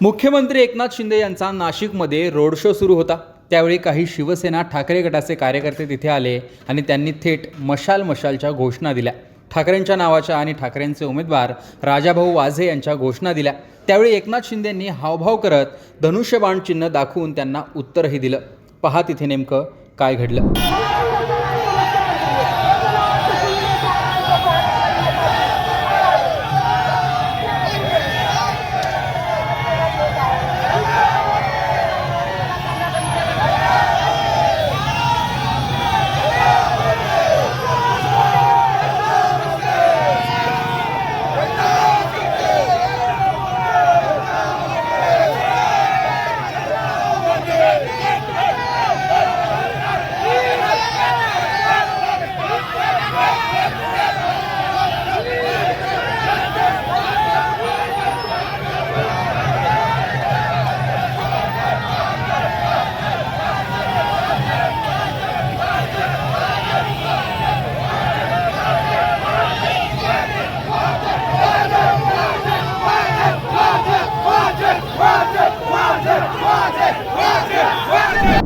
मुख्यमंत्री एकनाथ शिंदे यांचा नाशिकमध्ये रोड शो सुरू होता. त्यावेळी काही शिवसेना ठाकरे गटाचे कार्यकर्ते तिथे आले आणि त्यांनी थेट मशाल मशालच्या घोषणा दिल्या. ठाकरेंच्या नावाच्या आणि ठाकरेंचे उमेदवार राजाभाऊ वाझे यांच्या घोषणा दिल्या. त्यावेळी एकनाथ शिंदेंनी हावभाव करत धनुष्यबाण चिन्ह दाखवून त्यांना उत्तरही दिलं. पहा तिथे नेमकं काय घडलं.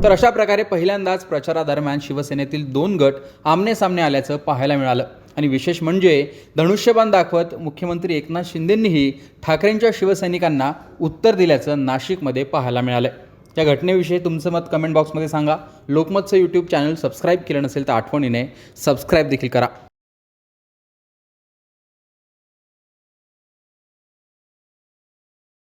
तर अशा प्रकारे पहिल्यांदाच प्रचारादरम्यान शिवसेनेतील दोन गट आमने सामने आल्याचं पाहायला मिळालं. आणि विशेष म्हणजे धनुष्यबाण दाखवत मुख्यमंत्री एकनाथ शिंदेंनीही ठाकरेंच्या शिवसैनिकांना उत्तर दिल्याचं नाशिकमध्ये पाहायला मिळालं या घटनेविषयी तुमचं मत कमेंट बॉक्समध्ये सांगा. लोकमतचं यूट्यूब चॅनल सबस्क्राईब केलं नसेल तर आठवणीने सबस्क्राईब देखील करा.